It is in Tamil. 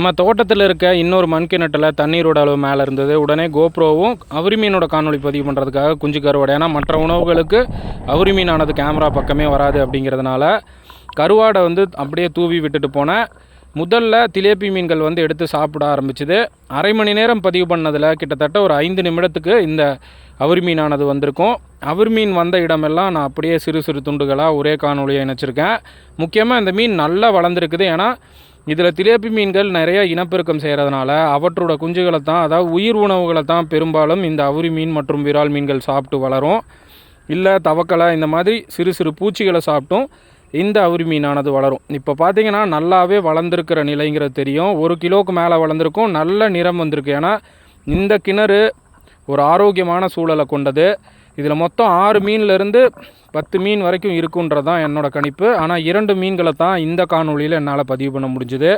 நம்ம தோட்டத்தில் இருக்க இன்னொரு மண்கிணற்றில் தண்ணீரோட அளவு மேலே இருந்தது. உடனே கோப்ரோவும் அவரி மீனோட காணொலி பதிவு பண்ணுறதுக்காக குஞ்சு கருவாடு. ஏன்னா மற்ற உணவுகளுக்கு அவரி மீனானது கேமரா பக்கமே வராது அப்படிங்கிறதுனால கருவாடை வந்து அப்படியே தூவி விட்டுட்டு போனேன் முதல்ல திலேப்பி மீன்கள் வந்து எடுத்து சாப்பிட ஆரம்பிச்சுது. அரை மணி நேரம் பதிவு பண்ணதில் கிட்டத்தட்ட ஒரு ஐந்து நிமிடத்துக்கு இந்த அவரி மீனானது வந்திருக்கும். அவரி மீன் வந்த இடமெல்லாம் நான் அப்படியே சிறு சிறு துண்டுகளாக ஒரே காணொலியை இணைச்சிருக்கேன். முக்கியமாக இந்த மீன் நல்லா வளர்ந்துருக்குது. ஏன்னா இதில் திலேப்பி மீன்கள் நிறைய இனப்பெருக்கம் செய்கிறதுனால அவற்றோட குஞ்சுகளை தான் அதாவது உயிர் உணவுகளை தான் பெரும்பாலும் இந்த அவுரி மீன் மற்றும் விரால் மீன்கள் சாப்பிட்டு வளரும். இல்லை தவக்கலை இந்த மாதிரி சிறு சிறு பூச்சிகளை சாப்பிட்டும் இந்த அவுரி மீனானது வளரும். இப்போ பார்த்தீங்கன்னா நல்லாவே வளர்ந்துருக்கிற நிலைங்கிறது தெரியும். ஒரு கிலோவுக்கு மேலே வளர்ந்துருக்கும் நல்ல நிறம் வந்திருக்கு. ஏன்னா இந்த கிணறு ஒரு ஆரோக்கியமான சூழலை கொண்டது. இதில் மொத்தம் ஆறு மீன்லேருந்து பத்து மீன் வரைக்கும் இருக்குன்றது தான் என்னோட கணிப்பு. ஆனால் இரண்டு மீன்களை தான் இந்த காணொளியில் என்னால் பதிவு பண்ண முடிஞ்சுது.